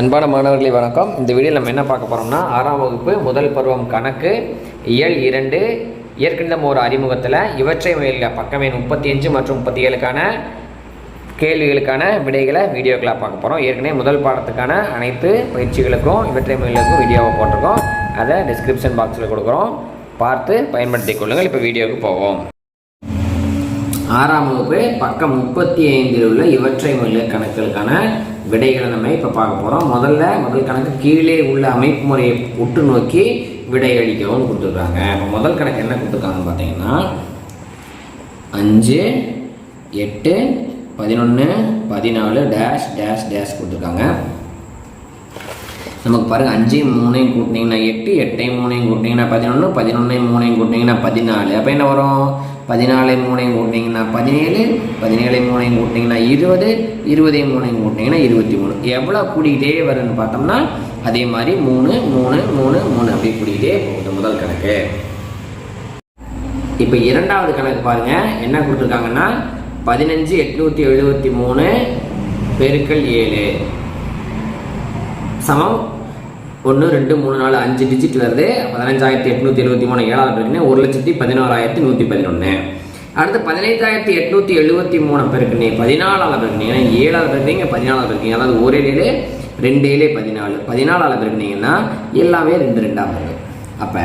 அன்பான மாணவர்களே வணக்கம். இந்த வீடியோவில் நம்ம என்ன பார்க்க போகிறோம்னா ஆறாம் வகுப்பு முதல் பருவம் கணக்கு இயல் இரண்டு ஏற்கனவே ஒரு அறிமுகத்தில் இவற்றை முயல்க பக்கமே முப்பத்தி அஞ்சு மற்றும் முப்பத்தி ஏழுக்கான கேள்விகளுக்கான விடைகளை வீடியோக்களாக பார்க்க போகிறோம் ஏற்கனவே முதல் பாடத்துக்கான அனைத்து பயிற்சிகளுக்கும் இவற்றை முயலுக்கும் வீடியோவை போட்டிருக்கோம். அதை டிஸ்கிரிப்ஷன் பாக்ஸில் கொடுக்குறோம். பார்த்து பயன்படுத்திக் கொள்ளுங்கள். இப்போ வீடியோவுக்கு போவோம். ஆறாம் வகுப்பு பக்கம் முப்பத்தி ஐந்தில் உள்ள இவற்றை முயல கணக்குகளுக்கான விடைகளை நம்ம இப்போ பார்க்க போகிறோம் முதல்ல முதல் கணக்கு கீழே உள்ள அமைப்பு முறையை உற்று நோக்கி விடை அளிக்கவும் கொடுத்துருக்காங்க. இப்போ முதல் கணக்கு என்ன கொடுத்துருக்காங்கன்னு பார்த்தீங்கன்னா அஞ்சு எட்டு பதினொன்று பதினாலு டேஷ் டேஷ் டேஷ் கொடுத்துருக்காங்க. நமக்கு பாருங்கள் அஞ்சையும் மூணையும் கூட்டினீங்கன்னா எட்டு எட்டையும் மூணையும் கூட்டினீங்கன்னா பதினொன்று பதினொன்றையும் மூணையும் கூட்டினீங்கன்னா பதினாலு. அப்போ என்ன வரும்? பதினாலு மூணையும் கூட்டிங்கன்னா பதினேழு பதினேழு மூணையும் கூட்டிங்கன்னா இருபது இருபதையும் மூணையும் கூட்டிங்கன்னா இருபத்தி மூணு. எவ்வளோ கூடிக்கிட்டே வருதுன்னு பார்த்தோம்னா அதே மாதிரி மூணு மூணு மூணு மூணு அப்படி கூட்டிகிட்டே போகுது முதல் கணக்கு. இப்போ இரண்டாவது கணக்கு பாருங்கள் என்ன கொடுத்துருக்காங்கன்னா பதினஞ்சு எட்நூற்றி எழுபத்தி மூணு பெருக்கள் ஏழு. சமம். ஒன்று ரெண்டு மூணு நாலு அஞ்சு டிஜிட் வருது பதினஞ்சாயிரத்தி எட்நூற்றி எழுபத்தி மூணு ஏழாவது பெருக்குன்னு ஒரு லட்சத்தி பதினோராயிரத்தி நூற்றி பதினொன்று அடுத்து பதினைஞ்சாயிரத்தி எட்நூற்றி எழுபத்தி மூணு பெருக்குனே பதினாலாவது பெருக்குனீங்க ஏழாவது பெருக்குனீங்க பதினாலாவது பெருக்குனீங்க அதாவது ஒரே ஏழு ரெண்டு ஏழு பதினாலு. பதினாலாவது பெருக்குனீங்கன்னா எல்லாமே ரெண்டு ரெண்டாக வருது அப்போ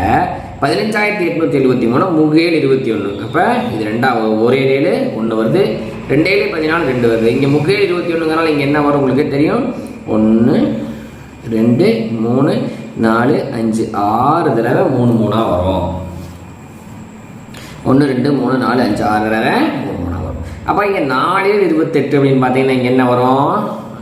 பதினஞ்சாயிரத்தி எட்நூற்றி எழுபத்தி மூணு முகேழு இருபத்தி ஒன்று அப்போ இது ரெண்டாவது ஒரே ஏழு ஒன்று வருது ரெண்டு ஏழு பதினாலு ரெண்டு வருது. இங்கே முகேழு இருபத்தி ஒன்றுங்கிறனால இங்கே என்ன வரும் உங்களுக்கு தெரியும்? ஒன்று ரெண்டு மூணு நாலு அஞ்சு. ஆறு தடவை மூணு மூணாக வரும். ஒன்று ரெண்டு மூணு நாலு அஞ்சு. ஆறு தடவை மூணு மூணாக வரும். அப்போ இங்கே நாலு இருபத்தெட்டு அப்படின்னு பார்த்தீங்கன்னா இங்கே என்ன வரும்?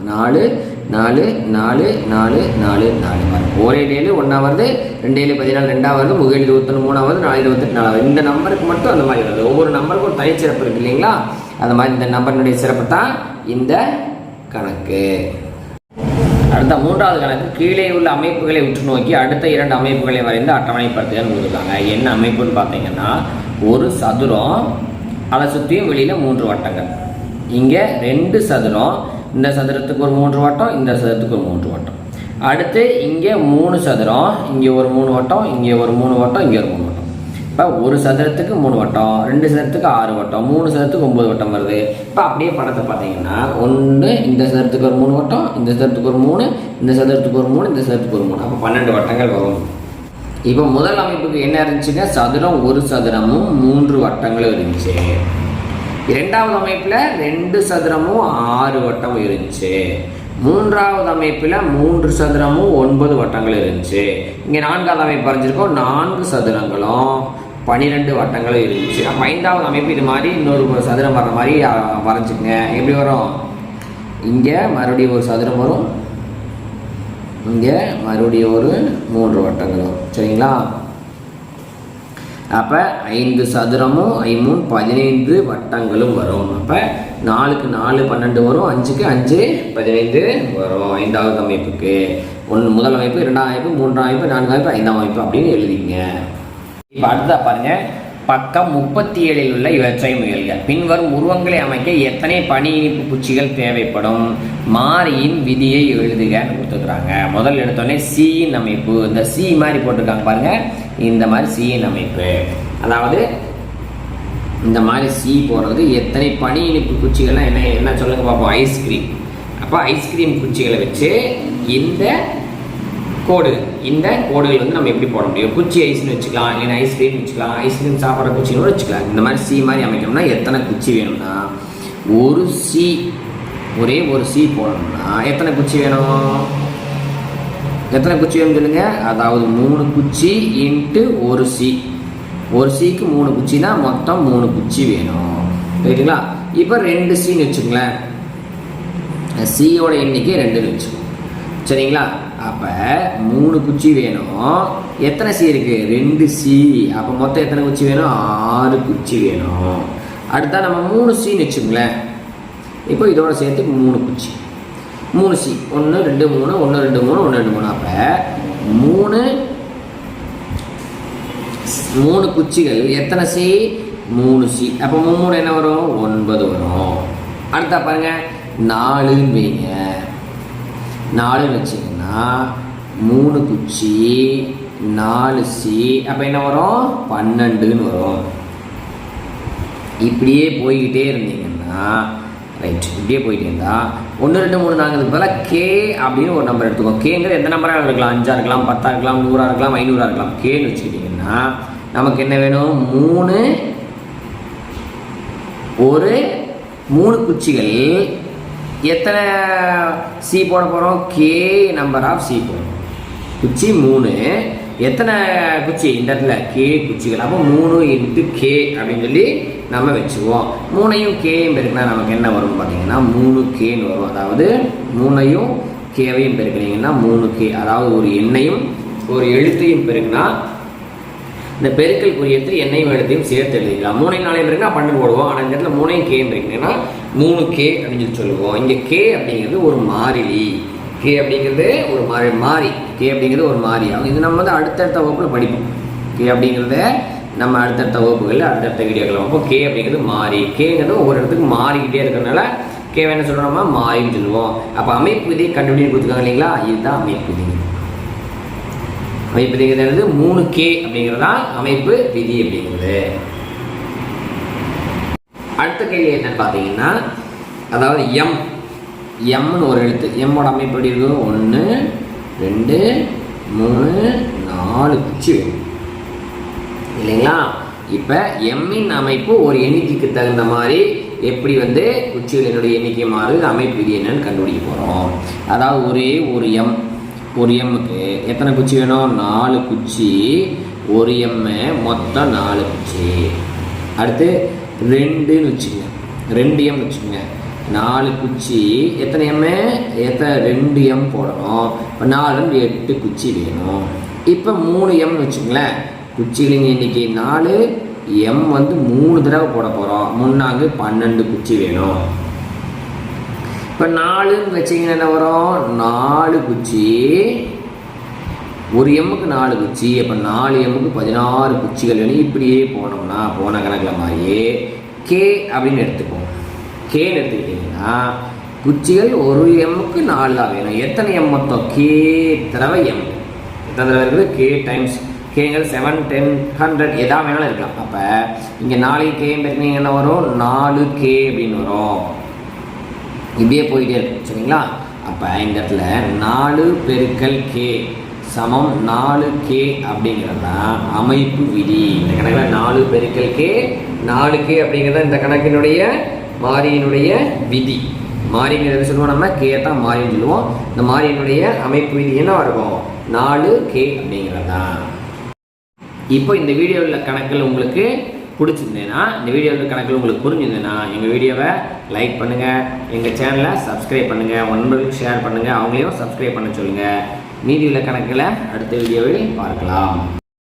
நாலு நாலு நாலு நாலு நாலு நாலு வரும். ஒரே ஏழு ஒன்றா வருது ரெண்டு ஏழு பதினாலு ரெண்டாவது வருது முகேழு இருபத்தொன்று மூணாவது வருது நாலு இருபத்தெட்டு நாலாவது இந்த நம்பருக்கு மட்டும் அந்த மாதிரி வருது. ஒவ்வொரு நம்பருக்கும் ஒரு தனிச்சிறப்பு இருக்கு இல்லைங்களா? அந்த மாதிரி இந்த நம்பரினுடைய சிறப்பு தான் இந்த கணக்கு. அடுத்த மூன்றாவது கணக்கு கீழே உள்ள அமைப்புகளை உற்று நோக்கி அடுத்த இரண்டு அமைப்புகளை வரைந்து அட்டவணைப்படுத்துகன்னு கொடுத்துருக்காங்க என்ன அமைப்புன்னு பார்த்தீங்கன்னா ஒரு சதுரம் அதை சுற்றியும் வெளியில் மூன்று வட்டங்கள். இங்கே ரெண்டு சதுரம் இந்த சதுரத்துக்கு ஒரு மூன்று வட்டம் இந்த சதுரத்துக்கு ஒரு மூன்று வட்டம். அடுத்து இங்கே மூணு சதுரம் இங்கே ஒரு மூணு வட்டம் இங்கே ஒரு மூணு வட்டம் இங்கே ஒரு மூணு வட்டம். இப்போ ஒரு சதுரத்துக்கு மூணு வட்டம் ரெண்டு சதுரத்துக்கு ஆறு வட்டம் மூணு சதுரத்துக்கு ஒம்பது வட்டம் வருது. இப்போ அப்படியே படத்தை பார்த்தீங்கன்னா ஒன்று இந்த சதுரத்துக்கு ஒரு மூணு வட்டம் இந்த சதுரத்துக்கு ஒரு மூணு இந்த சதுரத்துக்கு ஒரு மூணு இந்த சதுரத்துக்கு ஒரு மூணு. அப்போ பன்னெண்டு வட்டங்கள் வரும். இப்போ முதல் அமைப்புக்கு என்ன இருந்துச்சுங்க சதுரம் ஒரு சதுரமும் மூன்று வட்டங்களும் இருந்துச்சு. இரண்டாவது அமைப்பில் ரெண்டு சதுரமும் ஆறு வட்டம் இருந்துச்சு. மூன்றாவது அமைப்பில் மூன்று சதுரமும் ஒன்பது வட்டங்கள் இருந்துச்சு. இங்கே நான்காவது அமைப்பு வரைஞ்சிருக்கோம் நான்கு சதுரங்களும். பன்னிரெண்டு வட்டங்களும் இருந்துச்சு அப்போ ஐந்தாவது அமைப்பு இது மாதிரி இன்னொரு சதுரம் வர்ற மாதிரி வரைஞ்சிக்கங்க. எப்படி வரும்? இங்கே மறுபடியும் ஒரு சதுரம் வரும். இங்கே மறுபடியும் ஒரு மூன்று வட்டங்கள் வரும். சரிங்களா? அப்போ ஐந்து சதுரமும் ஐமூணு பதினைந்து வட்டங்களும் வரும். அப்போ நாலுக்கு நாலு பன்னெண்டு வரும் அஞ்சுக்கு அஞ்சு பதினைந்து வரும் ஐந்தாவது அமைப்புக்கு. ஒன்று முதல் அமைப்பு இரண்டாம் அமைப்பு மூன்றாம் அமைப்பு நான்காம் அமைப்பு ஐந்தாம் அமைப்பு அப்படின்னு எழுதிங்க இப்போ பாருங்க. பக்கம் முப்பத்தி ஏழில் உள்ள இவற்றை முயல்க பின்வரும் உருவங்களை அமைக்க எத்தனை பனி இனிப்பு குச்சிகள் தேவைப்படும்? மாறியின் விதியை எழுதுகன்னு கொடுத்துருக்குறாங்க. முதல்ல எடுத்தோடனே சியின் அமைப்பு. இந்த சி மாதிரி போட்டிருக்காங்க பாருங்க. இந்த மாதிரி சியின் அமைப்பு. அதாவது இந்த மாதிரி சி போடுறது எத்தனை பனி இனிப்பு குச்சிகள்லாம் என்ன என்ன சொல்லுங்க பார்ப்போம் ஐஸ்கிரீம். அப்போ ஐஸ்கிரீம் குச்சிகளை வச்சு இந்த கோடு. இந்த கோடுகள் வந்து நம்ம எப்படி போட முடியும்? குச்சி ஐஸ்னு வச்சுக்கலாம் இல்லைன்னா ஐஸ்கிரீம் வச்சுக்கலாம் ஐஸ்கிரீம் சாப்பிட்ற குச்சின்னு கூட வச்சுக்கலாம். இந்த மாதிரி சி மாதிரி அமைக்கணும்னா எத்தனை குச்சி வேணும்னா ஒரு சி ஒரே ஒரு சி போடணும்னா எத்தனை குச்சி வேணும்? எத்தனை குச்சி வேணும் சொல்லுங்க? அதாவது மூணு குச்சி இன்ட்டு ஒரு சி ஒரு சிக்கு மூணு குச்சினா மொத்தம் மூணு குச்சி வேணும். ரைட்டுங்களா இப்போ ரெண்டு சின்னு வச்சுக்கங்களேன். சியோட எண்ணிக்கை ரெண்டுன்னு வச்சுக்கோங்க. சரிங்களா? அப்போ மூணு குச்சி வேணும். எத்தனை சி இருக்குது ரெண்டு சி அப்போ மொத்தம் எத்தனை குச்சி வேணும்? ஆறு குச்சி வேணும். அடுத்தா நம்ம மூணு சின்னு வச்சுங்களேன் இப்போ இதோட சேர்த்து மூணு குச்சி. மூணு சி ஒன்று ரெண்டு மூணு ஒன்று ரெண்டு மூணு ஒன்று ரெண்டு மூணு. அப்போ மூணு மூணு குச்சிகள். எத்தனை சி மூணு சி அப்போ மூணு என்ன வரும்? ஒன்பது வரும். அடுத்தா பாருங்கள் நாலுன்னு வைங்க. நாலுன்னு வச்சிங்கன்னா மூணு குச்சி நாலு சி அப்போ என்ன வரும்? பன்னெண்டுன்னு வரும். இப்படியே போய்கிட்டே இருந்தீங்கன்னா ரைட் இப்படியே போயிட்டே இருந்தால் ஒன்று ரெண்டு மூணு நாங்கள் பதிலாக கே அப்படின்னு ஒரு நம்பர் எடுத்துக்கோம் கேங்கிறது எந்த நம்பராக இருக்கலாம்? அஞ்சாக இருக்கலாம் பத்தா இருக்கலாம் நூறாக இருக்கலாம் ஐநூறாக இருக்கலாம். கேன்னு வச்சுக்கிட்டிங்கன்னா நமக்கு என்ன வேணும்? மூணு ஒரு மூணு குச்சிகள் எத்தனை சி போட போகிறோம் கே நம்பர் ஆஃப் சி போடுறோம் குச்சி மூணு. எத்தனை குச்சி? இந்த இடத்துல கே குச்சிகள். அப்போ மூணு இன்ட்டு கே அப்படின்னு சொல்லி நம்ம வச்சுக்குவோம். மூணையும் கேயும் பெருக்கினா நமக்கு என்ன வரும் பார்த்தீங்கன்னா மூணு கேன்னு வரும். அதாவது மூணையும் கேவையும் பெருக்கினீங்கன்னா மூணு கே அதாவது ஒரு எண்ணையும் ஒரு எழுத்தையும் பெருக்கினா இந்த பெருக்கல் குறியத்தில் எண்ணையும் எழுத்தையும் சேர்த்து எழுதிக்கலாம். மூணையும் நாளையும் இருக்குன்னா பன்னெண்டு போடுவோம். ஆனால் இந்த இடத்துல மூணையும் கேன்னு இருக்குன்னா மூணு கே அப்படின்னு சொல்லி சொல்லுவோம். இங்கே கே அப்படிங்கிறது ஒரு மாறிலி. கே அப்படிங்கிறது ஒரு மாறி மாறி. கே அப்படிங்கிறது ஒரு மாறி. ஆகும் இது நம்ம வந்து அடுத்தடுத்த வகுப்பில் படிப்போம். கே அப்படிங்கிறத நம்ம அடுத்தடுத்த வகுப்புகளில் அடுத்தடுத்த வீடியோக்கள் பார்ப்போம் கே அப்படிங்கிறது மாறி. கேங்கிறது ஒவ்வொரு இடத்துக்கு மாறிக்கிட்டே இருக்கிறதுனால கே என்ன சொல்கிறோம்னா மாறின்னு சொல்லுவோம். அப்போ அமைப்பு விதி கண்டுபிடிச்சு கொடுத்துருக்காங்க இல்லைங்களா? இதுதான் அமைப்பு விதி. அமைப்பு விதிங்கிறது மூணு கே அப்படிங்கிறது தான் அமைப்பு விதி அப்படிங்கிறது. அடுத்த கேள்வி என்னன்னு பார்த்தீங்கன்னா அதாவது எம் எம்னு ஒரு எழுத்து. எம்மோட அமைப்பு எப்படி இருக்கும் ஒன்று ரெண்டு மூணு நாலு குச்சி இல்லைங்களா? இப்போ எம்மின் அமைப்பு ஒரு எண்ணிக்கைக்கு தகுந்த மாதிரி எப்படி வந்து குச்சிகளினுடைய எண்ணிக்கை மாறுது அமைப்பு இது என்னன்னு கண்டுபிடிக்க போகிறோம் அதாவது ஒரே ஒரு எம் ஒரு எம்முக்கு எத்தனை குச்சி வேணும்? நாலு குச்சி. ஒரு எம்மு மொத்தம் நாலு குச்சி. அடுத்து ரெண்டுன்னு வச்சுக்கோங்க. ரெண்டு எம் வச்சுக்கோங்க. நாலு குச்சி எத்தனை எம்மு எத்தனை ரெண்டு எம் போடணும். இப்போ நாலு எட்டு குச்சி வேணும். இப்போ மூணு எம்னு வச்சுங்களேன் குச்சிகளின் எண்ணிக்கை நாலு எம் வந்து மூணு தடவை போட போகிறோம் முன்னாங்க பன்னெண்டு குச்சி வேணும். இப்போ நாலுன்னு வச்சிங்கன்னா என்ன வரும்? நாலு குச்சி ஒரு எம்முக்கு நாலு குச்சி அப்போ நாலு எம்முக்கு பதினாறு குச்சிகள் வேணும். இப்படியே போனோம்னா போன கணக்கில் மாதிரியே கே அப்படின்னு எடுத்துப்போம். கேன்னு எடுத்துக்கிட்டிங்கன்னா குச்சிகள் ஒரு எம்முக்கு நாலு தான் வேணும். எத்தனை எம் மொத்தம்? கே தடவை எம் எத்தனை தடவை இருக்குது? கே டைம்ஸ் கேங்கள் செவன் டென் ஹண்ட்ரட் எதா வேணாலும் இருக்கலாம். அப்போ இங்கே நாலு கே பெருக்கினீங்க என்ன வரும்? நாலு கே அப்படின்னு வரும். இப்படியே போயிட்டே இருக்கும். சரிங்களா? அப்போ இந்த இடத்துல நாலு பெருக்கல் கே சமம் நாலு கே அப்படிங்கிறது? தான் அமைப்பு விதி. இந்த கணக்கில் நாலு பெருக்கல் கே நாலு கே அப்படிங்கிறது இந்த கணக்கினுடைய மாறியினுடைய விதி. மாரிங்கிறது சொல்லுவோம் நம்ம? கே தான் மாறின்னு சொல்லுவோம். இந்த மாறியினுடைய அமைப்பு விதி என்ன இருக்கும் நாலு கே அப்படிங்கிறது. தான் இப்போ இந்த வீடியோவில் கணக்கில் உங்களுக்கு பிடிச்சிருந்தேன்னா இந்த வீடியோவில் கணக்கில் உங்களுக்கு புரிஞ்சிருந்தேன்னா எங்கள் வீடியோவை லைக் பண்ணுங்கள் எங்கள் சேனலை சப்ஸ்கிரைப் பண்ணுங்கள் நண்பர்களுக்கு ஷேர் பண்ணுங்கள் அவங்களையும் சப்ஸ்கிரைப் பண்ண சொல்லுங்கள் மீதியுள்ள உள்ள கணக்கில் அடுத்த வீடியோவில் பார்க்கலாம்.